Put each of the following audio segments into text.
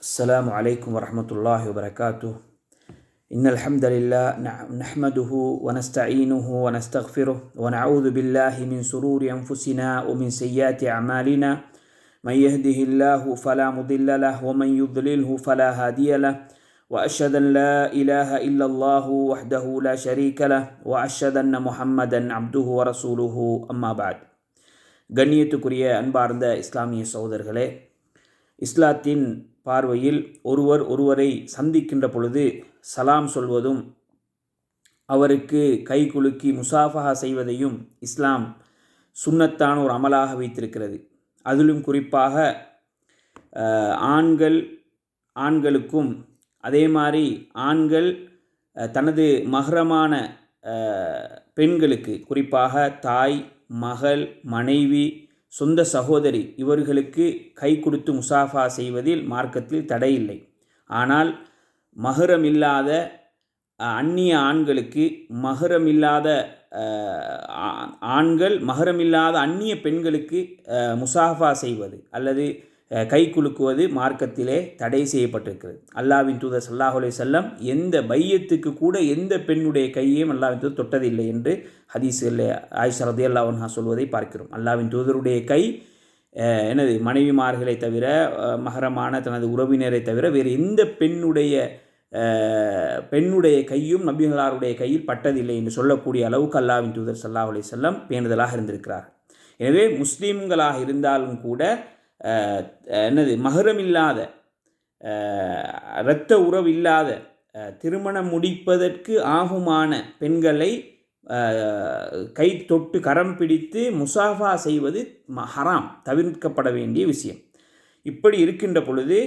السلام عليكم ورحمة الله وبركاته. إن الحمد لله نحمده ونستعينه ونستغفره ونعوذ بالله من سرور أنفسنا ومن سيئات أعمالنا. من يهده الله فلا مضل له ومن يضلله فلا هادي له. وأشهد أن لا إله إلا الله وحده لا شريك له. وأشهد أن محمدا عبده ورسوله. أما بعد. கண்ணியத்துக்குரிய அன்பார்ந்த இஸ்லாமிய சகோதர்களே இஸ்லாத்தின் பார்வையில் ஒருவர் ஒருவரை சந்திக்கின்ற பொழுது சலாம் சொல்வதும் அவருக்கு கை குலுக்கி முசாஃபஹா செய்வதையும் இஸ்லாம் சுண்ணத்தான ஒரு அமலாக வைத்திருக்கிறது. அதிலும் குறிப்பாக ஆண்கள் ஆண்களுக்கும் அதே மாதிரி ஆண்கள் தனது மகரமான பெண்களுக்கு குறிப்பாக தாய் மகள் மனைவி சொந்த சகோதரி இவர்களுக்கு கை கொடுத்து முசாஃபா செய்வதில் மார்க்கத்தில் தடை இல்லை. ஆனால் மகரம் இல்லாத அந்நிய ஆண்களுக்கு மகரம் இல்லாத ஆண்கள் மகரமில்லாத அந்நிய பெண்களுக்கு முசாஃபா செய்வது அல்லது கை குலுக்குவது மார்க்கத்திலே தடை செய்யப்பட்டிருக்கிறது. அல்லாவின் தூதர் சல்லாஹ் அலைஹி செல்லம் எந்த பையத்துக்கு கூட எந்த பெண்ணுடைய கையையும் அல்லாவின் தூதர் தொட்டதில்லை என்று ஹதீஸில் ஆயிஷா ரதியல்லாஹு அன்ஹா சொல்வதை பார்க்கிறோம். அல்லாவின் தூதருடைய கை எனது மனைவிமார்களை தவிர மகரமான தனது உறவினரை தவிர வேறு எந்த பெண்ணுடைய பெண்ணுடைய கையும் நபிகளாருடைய கையில் பட்டதில்லை என்று சொல்லக்கூடிய அளவுக்கு அல்லாவின் தூதர் சல்லாஹ் அலைஹி செல்லம் பேணுதலாக இருந்திருக்கிறார் எனவே முஸ்லீம்களாக இருந்தாலும் கூட என்னது என்னது? மகரமில்லாத இரத்த உறவு இல்லாத திருமணம் முடிப்பதற்கு ஆகுமான பெண்களை கை தொட்டு கரம் பிடித்து முசாஃபா செய்வது ஹராம் தவிர்க்கப்பட வேண்டிய விஷயம். இப்படி இருக்கின்ற பொழுது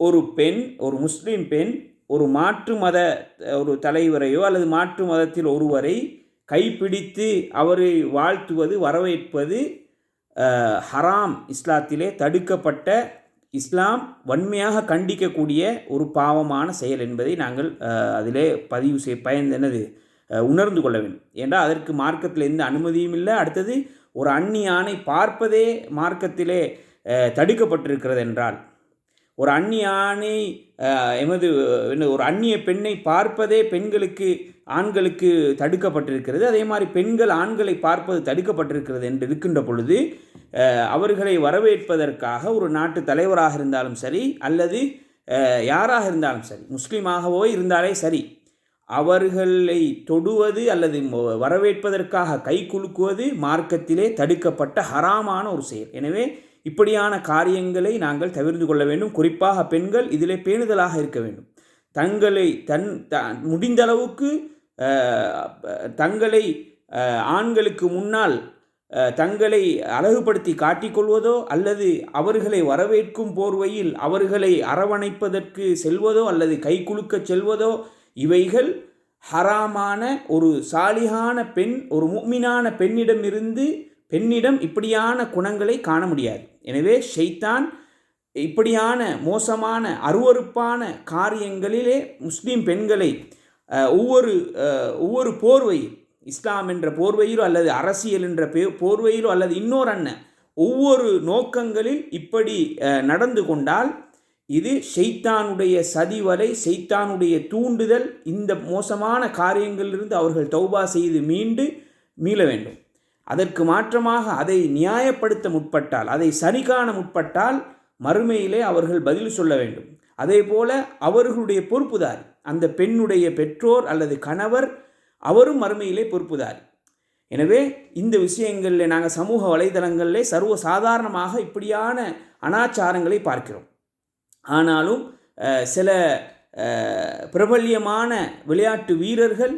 ஒரு பெண் ஒரு முஸ்லீம் பெண் ஒரு மாற்று மத ஒரு தலைவரையோ அல்லது மாற்று மதத்தில் ஒருவரை கைப்பிடித்து அவரை வாழ்த்துவது வரவேற்பது ஹராம் இஸ்லாத்திலே தடுக்கப்பட்ட இஸ்லாம் வன்மையாக கண்டிக்கக்கூடிய ஒரு பாவமான செயல் என்பதை நாங்கள் அதிலே பதிவு செய் பயந்து என்னது உணர்ந்து கொள்ள வேண்டும். ஏன்றால் அதற்கு மார்க்கத்தில் எந்த அனுமதியும் இல்லை. அடுத்தது ஒரு அந்நியானை பார்ப்பதே மார்க்கத்திலே தடுக்கப்பட்டிருக்கிறது என்றால் ஒரு அந்நிய ஆணை எமது என்ன ஒரு அந்நிய பெண்ணை பார்ப்பதே பெண்களுக்கு ஆண்களுக்கு தடுக்கப்பட்டிருக்கிறது. அதே மாதிரி பெண்கள் ஆண்களை பார்ப்பது தடுக்கப்பட்டிருக்கிறது என்று இருக்கின்ற பொழுது அவர்களை வரவேற்பதற்காக ஒரு நாட்டு தலைவராக இருந்தாலும் சரி அல்லது யாராக இருந்தாலும் சரி முஸ்லீமாகவோ இருந்தாலே சரி அவர்களை தொடுவது அல்லது வரவேற்பதற்காக கை குலுக்குவது மார்க்கத்திலே தடுக்கப்பட்ட ஹராமான ஒரு செயல். எனவே இப்படியான காரியங்களை நாங்கள் தவிர்த்து கொள்ள வேண்டும். குறிப்பாக பெண்கள் இதிலே பேணுதலாக இருக்க வேண்டும். தங்களை தன் த முடிந்த அளவுக்கு தங்களை ஆண்களுக்கு முன்னால் தங்களை அழகுபடுத்தி காட்டிக்கொள்வதோ அல்லது அவர்களை வரவேற்கும் போர்வையில் அவர்களை அரவணைப்பதற்கு செல்வதோ அல்லது கை குலுக்கச் செல்வதோ இவைகள் ஹராமான ஒரு சாலிகான பெண் ஒரு முக்மினான பெண்ணிடமிருந்து பெண்ணிடம் இப்படியான குணங்களை காண முடியாது. எனவே ஷைத்தான் இப்படியான மோசமான அருவருப்பான காரியங்களிலே முஸ்லீம் பெண்களை ஒவ்வொரு ஒவ்வொரு போர்வையில் இஸ்லாம் என்ற போர்வையிலோ அல்லது அரசியல் என்ற பே போர்வையிலோ அல்லது இன்னொரு அண்ணன் ஒவ்வொரு நோக்கங்களில் இப்படி நடந்து கொண்டால் இது ஷெய்தானுடைய சதிவலை ஷெய்தானுடைய தூண்டுதல் இந்த மோசமான காரியங்களிலிருந்து அவர்கள் தௌபா செய்து மீண்டு மீள வேண்டும். அதற்கு மாற்றமாக அதை நியாயப்படுத்த முற்பட்டால் அதை சரி காண முற்பட்டால் மறுமையிலே அவர்கள் பதில் சொல்ல வேண்டும். அதே போல அவர்களுடைய பொறுப்புதாரி அந்த பெண்ணுடைய பெற்றோர் அல்லது கணவர் அவரும் மறுமையிலே பொறுப்புதாரி. எனவே இந்த விஷயங்களில் நாங்கள் சமூக வலைதளங்களிலே சர்வ சாதாரணமாக இப்படியான அனாச்சாரங்களை பார்க்கிறோம். ஆனாலும் சில பிரபல்யமான விளையாட்டு வீரர்கள்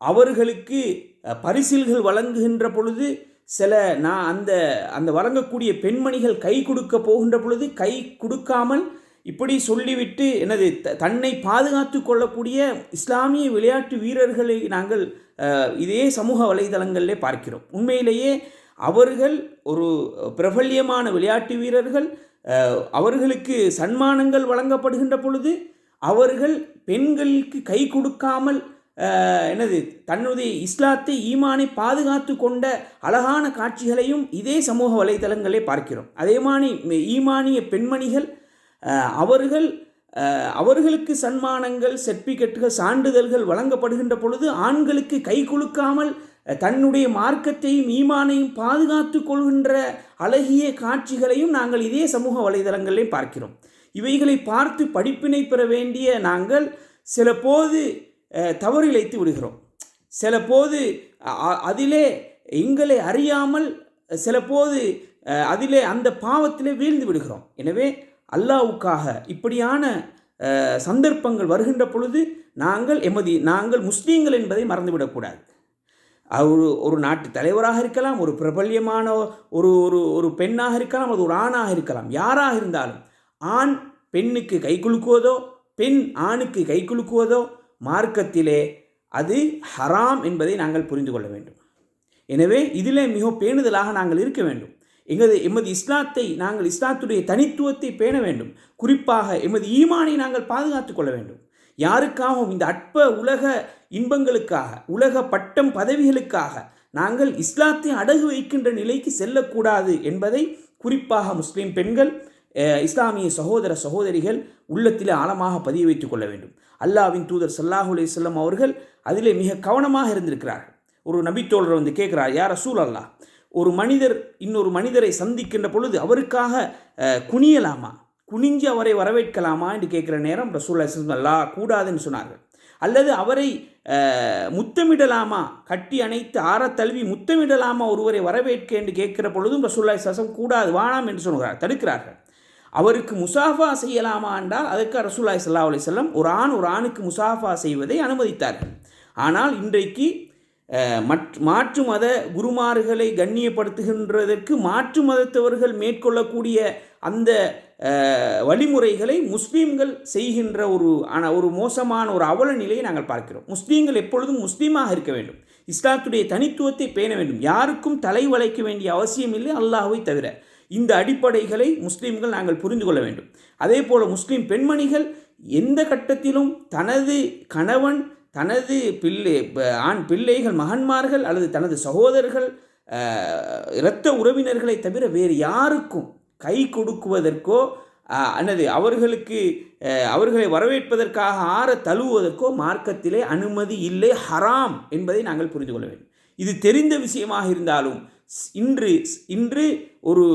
அவர்களுக்கு பரிசில்கள் வழங்குகின்ற பொழுது சில நான் அந்த அந்த வழங்கக்கூடிய பெண்மணிகள் கை கொடுக்க போகின்ற பொழுது கை கொடுக்காமல் இப்படி சொல்லிவிட்டு எனது த- தன்னை பாதுகாத்து கொள்ளக்கூடிய இஸ்லாமிய விளையாட்டு வீரர்களை நாங்கள் இதே சமூக வலைதளங்களிலே பார்க்கிறோம். உண்மையிலேயே அவர்கள் ஒரு பிரபல்யமான விளையாட்டு வீரர்கள் அவர்களுக்கு சன்மானங்கள் வழங்கப்படுகின்ற பொழுது அவர்கள் பெண்களுக்கு கை கொடுக்காமல் என்னது? தன்னுடைய இஸ்லாத்தை ஈமானை பாதுகாத்து கொண்ட அழகான காட்சிகளையும் இதே சமூக வலைதளங்களே பார்க்கிறோம். அதே மாதிரி ஈமானிய பெண்மணிகள் அவர்கள் அவர்களுக்கு சன்மானங்கள் சர்டிஃபிகேட்டுகள் சான்றிதழ்கள் வழங்கப்படுகின்ற பொழுது ஆண்களுக்கு கை குலுக்காமல் தன்னுடைய மார்க்கத்தையும் ஈமானையும் பாதுகாத்து கொள்கின்ற அழகிய காட்சிகளையும் நாங்கள் இதே சமூக வலைதளங்களிலே பார்க்கிறோம். இவைகளை பார்த்து படிப்பினை பெற வேண்டிய நாங்கள் சில போது தவறிழைத்து விடுகிறோம். சில போது அ- அதிலே எங்களை அறியாமல் சில போது அதிலே அந்த பாவத்திலே வீழ்ந்து விடுகிறோம். எனவே அல்லாவுக்காக இப்படியான சந்தர்ப்பங்கள் வருகின்ற பொழுது நாங்கள் எமது நாங்கள் முஸ்லீம்கள் என்பதை மறந்துவிடக்கூடாது. ஒரு ஒரு நாட்டு தலைவராக இருக்கலாம் ஒரு பிரபல்யமான ஒரு ஒரு ஒரு பெண்ணாக இருக்கலாம் அது ஒரு ஆணாக இருக்கலாம். யாராக இருந்தாலும் ஆண் பெண்ணுக்கு கை குலுக்குவதோ பெண் ஆணுக்கு கை குலுக்குவதோ மார்க்கத்திலே அது ஹராம் என்பதை நாங்கள் புரிந்து கொள்ள வேண்டும். எனவே இதிலே மிக பேணுதலாக நாங்கள் இருக்க வேண்டும். எமது எமது இஸ்லாத்தை நாங்கள் இஸ்லாத்துடைய தனித்துவத்தை பேண வேண்டும். குறிப்பாக எமது ஈமானை நாங்கள் பாதுகாத்துக் கொள்ள வேண்டும். யாருக்காகவும் இந்த அற்ப உலக இன்பங்களுக்காக உலக பட்டம் பதவிகளுக்காக நாங்கள் இஸ்லாத்தை அடகு வைக்கின்ற நிலைக்கு செல்லக்கூடாது என்பதை குறிப்பாக முஸ்லீம் பெண்கள் இஸ்லாமிய சகோதர சகோதரிகள் உள்ளத்திலே ஆழமாக பதிய வைத்துக் கொள்ள வேண்டும். அல்லாவின் தூதர் சல்லாஹூ அலைஹி அவர்கள் அதிலே மிக கவனமாக இருந்திருக்கிறார்கள். ஒரு நபித்தோழர் வந்து கேட்குறார் யார் ரசூல் அல்லா ஒரு மனிதர் இன்னொரு மனிதரை சந்திக்கின்ற பொழுது அவருக்காக குனியலாமா? குனிஞ்சு அவரை வரவேற்கலாமா? என்று கேட்குற நேரம் ரசூல் அல்லா கூடாதுன்னு சொன்னார்கள். அல்லது அவரை முத்தமிடலாமா? கட்டி அணைத்து ஆற தழுவி முத்தமிடலாமா ஒருவரை வரவேற்க என்று கேட்கிற பொழுதும் ரசூல்லாய் சசம் கூடாது வானாம் என்று சொல்கிறார் தடுக்கிறார்கள். அவருக்கு முசாஃபா செய்யலாமா என்றால் அதற்கு ரசூல்லாய் சல்லா அலி செல்லம் ஒரு ஆண் ஒரு ஆணுக்கு முசாஃபா செய்வதை அனுமதித்தார்கள். ஆனால் இன்றைக்கு மற் மாற்று மத குருமார்களை கண்ணியப்படுத்துகின்றதற்கு மாற்று மதத்தவர்கள் மேற்கொள்ளக்கூடிய அந்த வழிமுறைகளை முஸ்லீம்கள் செய்கின்ற ஒரு ஆன- ஒரு மோசமான ஒரு அவல நிலையை நாங்கள் பார்க்கிறோம். முஸ்லீம்கள் எப்பொழுதும் முஸ்லீமாக இருக்க வேண்டும். இஸ்லாத்துடைய தனித்துவத்தை பேண வேண்டும். யாருக்கும் தலை வளைக்க வேண்டிய அவசியம் இல்லை அல்லாஹுவை தவிர. இந்த அடிப்படைகளை முஸ்லீம்கள் நாங்கள் புரிந்து கொள்ள வேண்டும். அதே போல் முஸ்லீம் பெண்மணிகள் எந்த கட்டத்திலும் தனது கணவன் தனது பிள்ளை ஆண் பிள்ளைகள் மகன்மார்கள் அல்லது தனது சகோதரர்கள் இரத்த உறவினர்களை தவிர வேறு யாருக்கும் கை கொடுக்குவதற்கோ அல்லது அவர்களுக்கு அவர்களை வரவேற்பதற்காக ஆற தழுவுவதற்கோ மார்க்கத்திலே அனுமதி இல்லை ஹராம் என்பதை நாங்கள் புரிந்து கொள்ள வேண்டும். இது தெரிந்த விஷயமாக இருந்தாலும் இன்று இன்று ஒரு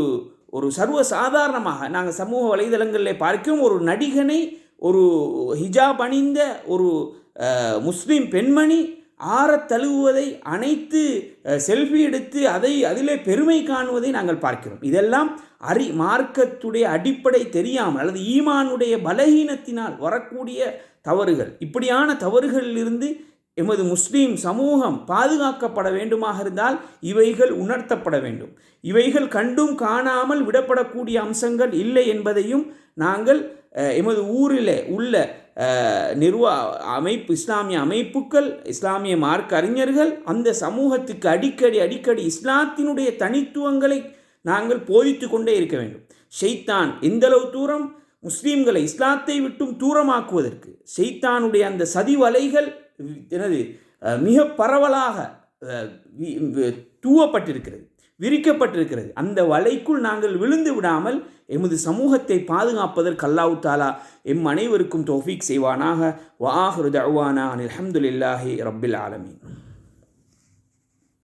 ஒரு சர்வ சாதாரணமாக நாங்கள் சமூக வலைதளங்களில் பார்க்கும் ஒரு நடிகனை ஒரு ஹிஜாப் அணிந்த ஒரு முஸ்லீம் பெண்மணி ஆற தழுவுவதை அனைத்து செல்ஃபி எடுத்து அதை அதிலே பெருமை காணுவதை நாங்கள் பார்க்கிறோம். இதெல்லாம் அறி மார்க்கத்துடைய அடிப்படை தெரியாமல் அல்லது ஈமானுடைய பலகீனத்தினால் வரக்கூடிய தவறுகள். இப்படியான தவறுகளிலிருந்து எமது முஸ்லீம் சமூகம் பாதுகாக்கப்பட வேண்டுமாக இருந்தால் இவைகள் உணர்த்தப்பட வேண்டும். இவைகள் கண்டும் காணாமல் விடப்படக்கூடிய அம்சங்கள் இல்லை என்பதையும் நாங்கள் எமது ஊரில் உள்ள நிர்வா அமைப்பு இஸ்லாமிய அமைப்புகள் இஸ்லாமிய மார்க் அறிஞர்கள் அந்த சமூகத்துக்கு அடிக்கடி அடிக்கடி இஸ்லாத்தினுடைய தனித்துவங்களை நாங்கள் போதித்து கொண்டே இருக்க வேண்டும். ஷெய்தான் எந்தளவு தூரம் முஸ்லீம்களை இஸ்லாத்தை விட்டும் தூரமாக்குவதற்கு ஷெய்தானுடைய அந்த சதி என்னது எனது மிக பரவலாக தூவப்பட்டிருக்கிறது விரிக்கப்பட்டிருக்கிறது. அந்த வலைக்குள் நாங்கள் விழுந்து விடாமல் எமது சமூகத்தை பாதுகாப்பதற்கு அல்லாஹ் தாலா எம் அனைவருக்கும் தோஃபீக் செய்வானாக. வாஹ்ரு தவானா அலமதுல்லாஹி ரப்பில் ஆலமீன்.